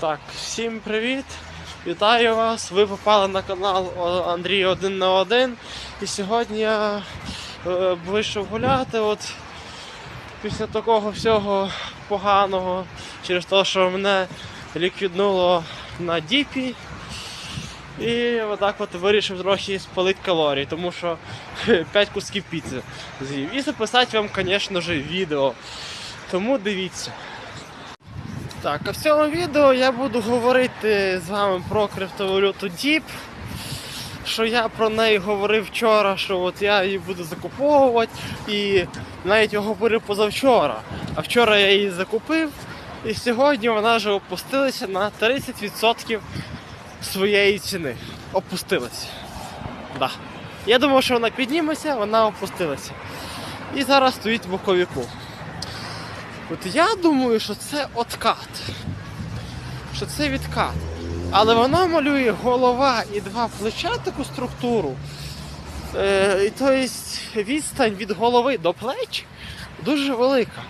Так, всім привіт! Вітаю вас! Ви попали на канал Андрій 1 на 1. І сьогодні я е, вийшов гуляти. От після такого всього поганого, через те, що мене ліквіднуло на діпі. І отак от вирішив трохи спалити калорії, тому що 5 кусків піци з'їв. І записати вам, звісно ж, відео. Тому дивіться. Так, а в цьому відео я буду говорити з вами про криптовалюту DIP. Що я про неї говорив вчора, що от я її буду закуповувати і навіть його говорив позавчора. А вчора я її закупив, і сьогодні вона вже опустилася на 30% своєї ціни. Опустилася. Да. Я думав, що вона підніметься, вона опустилася. І зараз стоїть в боковіку. От я думаю, що це откат. Що це відкат. Але вона малює голова і два плеча таку структуру. Е, і то відстань від голови до плеч дуже велика.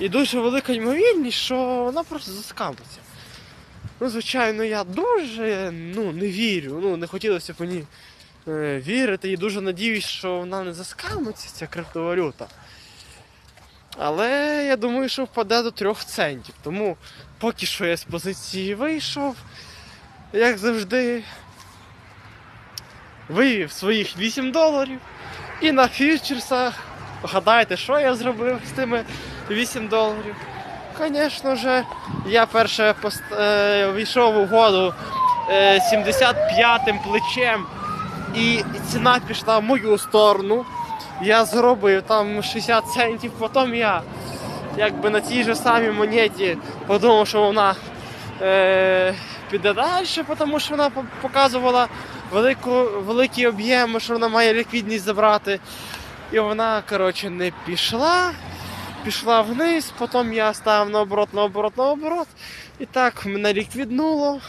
І дуже велика ймовірність, що вона просто заскамиться. Ну, звичайно, я дуже ну, не вірю. Ну, не хотілося б мені е, вірити і дуже надіюсь, що вона не заскамиться, ця криптовалюта. Але я думаю, що впаде до 3 центів. Тому поки що я з позиції вийшов, як завжди, вивів своїх 8 доларів. І на фьючерсах, гадайте, що я зробив з тими 8 доларів. Звісно ж, я перше пост... е, війшов у угоду е, 75-м плечем, і ціна пішла в мою сторону. Я заробив там 60 центів, потім я якби на тій же самій монеті подумав, що вона е, піде далі, тому що вона показувала велику, великі об'єми, що вона має ліквідність забрати. І вона, коротше, не пішла, пішла вниз, потім я став наоборот, наоборот, наоборот. І так мене ліквіднуло.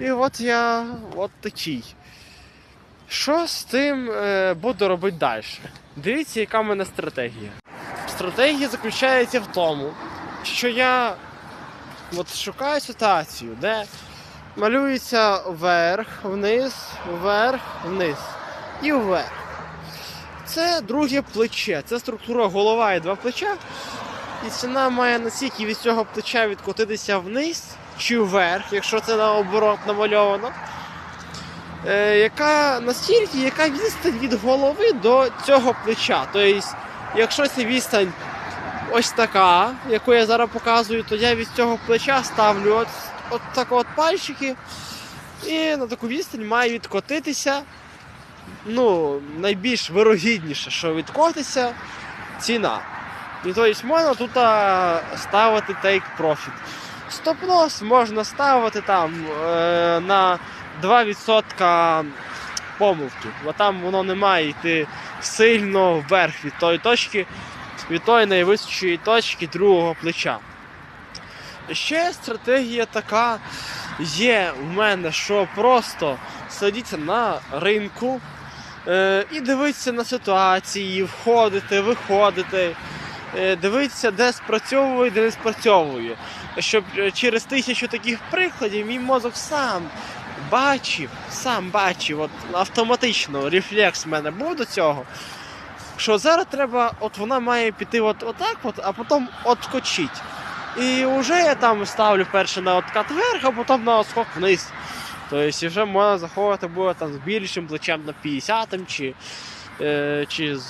І от я от такий. Що з тим е, буду робити далі? Дивіться, яка в мене стратегія. Стратегія заключається в тому, що я от шукаю ситуацію, де малюється вверх, вниз, вверх, вниз і вверх. Це друге плече, це структура голова і два плеча. І ціна має настільки від цього плеча відкотитися вниз чи вверх, якщо це наоборот намальовано яка настільки, яка відстань від голови до цього плеча. Тобто, якщо це відстань ось така, яку я зараз показую, то я від цього плеча ставлю от, от так от пальчики. І на таку відстань має відкотитися. Ну, найбільш вирогідніше, що відкотиться ціна. І тобто можна тут ставити take profit. Стоп-лосс можна ставити там е, на 2% помилки, бо там воно не має йти сильно вверх від тої точки, від тої найвищої точки другого плеча. Ще стратегія така є в мене, що просто сидіти на ринку е, і дивитися на ситуації, входити, виходити, е, дивитися, де спрацьовує, де не спрацьовує. Щоб е, через тисячу таких прикладів мій мозок сам бачив, сам бачив, от автоматично рефлекс в мене був до цього. Що зараз треба, от вона має піти от, отак, от, а потім откочить. І вже я там ставлю перше на откат вверх, а потім на отскок вниз. Тобто вже можна заходити буде там з більшим плечем на 50-м, чи, е, чи з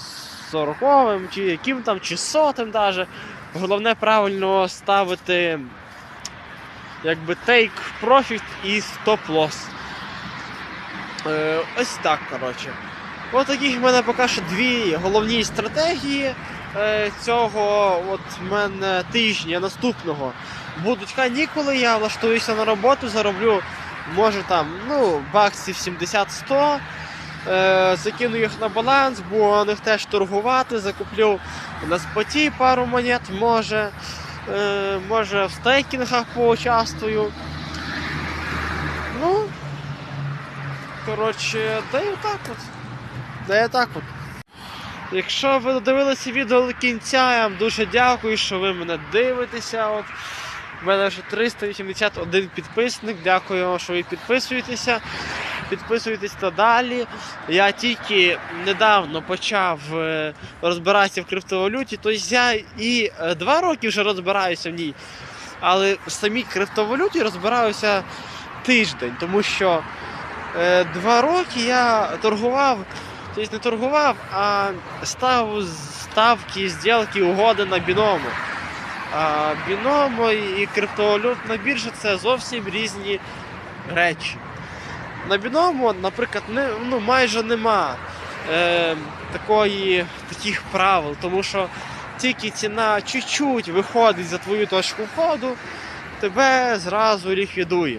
40-м, чи яким там, чи 100-м. Головне правильно ставити якби take profit і stop loss. Е, ось так, коротше. Ось таких в мене поки що дві головні стратегії е, цього от мене тижня наступного. Будуть канікули, я влаштуюся на роботу, зароблю, може там, ну, баксів 70-100. Е, закину їх на баланс, буду на них теж торгувати, закуплю на споті пару монет, може. Е, може в стейкінгах поучаствую. Ну, коротше, да і так от. Да і так от. Якщо ви додивилися відео до кінця, я вам дуже дякую, що ви мене дивитеся. От. У мене вже 381 підписник. Дякую, що ви підписуєтеся. Підписуйтесь надалі. Я тільки недавно почав е, розбиратися в криптовалюті, тобто я і е, два роки вже розбираюся в ній. Але в самій криптовалюті розбираюся тиждень, тому що е, два роки я торгував, тобто не торгував, а став ставки, зділки, угоди на біному. А біномо і криптовалютна біржа це зовсім різні речі. На біному, наприклад, не, ну, майже нема е, такої, таких правил, тому що тільки ціна чуть-чуть виходить за твою точку входу, тебе зразу ліквідує.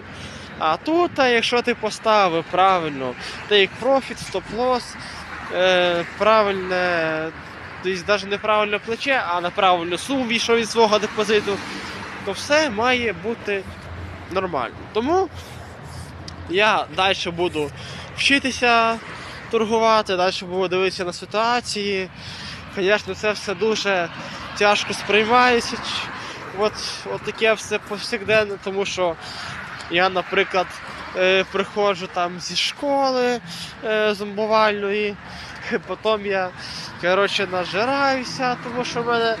А тут, якщо ти поставив правильно, take profit, стоп-лосс, е, правильне, тобто навіть не правильне плече, а на правильну суму війшов від свого депозиту, то все має бути нормально. Тому я далі буду вчитися торгувати, далі буду дивитися на ситуації. Звісно, це все дуже тяжко сприймається. От, от таке все повсякденне, тому що я, наприклад, е, приходжу там зі школи е, зомбувальної, потім я коротше, нажираюся, тому що в мене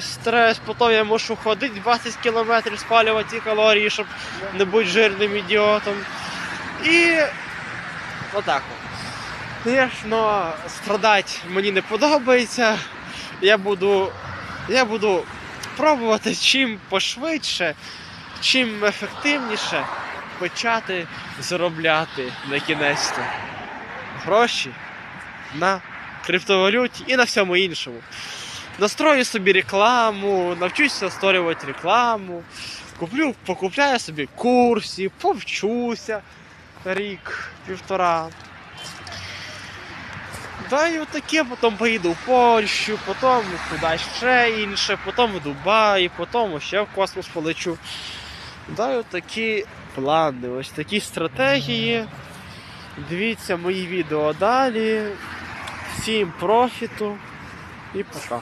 стрес, потім я мушу ходити 20 кілометрів, спалювати ці калорії, щоб не бути жирним ідіотом. І отак. Звісно, страдати мені не подобається. Я буду, я буду пробувати чим пошвидше, чим ефективніше почати заробляти на кінець гроші на криптовалюті і на всьому іншому. Настрою собі рекламу, навчуся створювати рекламу, куплю, покупляю собі курсів, повчуся рік, півтора. Да, і отаке, потім поїду в Польщу, потім куди ще інше, потім в Дубай, потім ще в космос полечу. Да, і отакі плани, ось такі стратегії. Дивіться мої відео далі. Всім профіту і пока.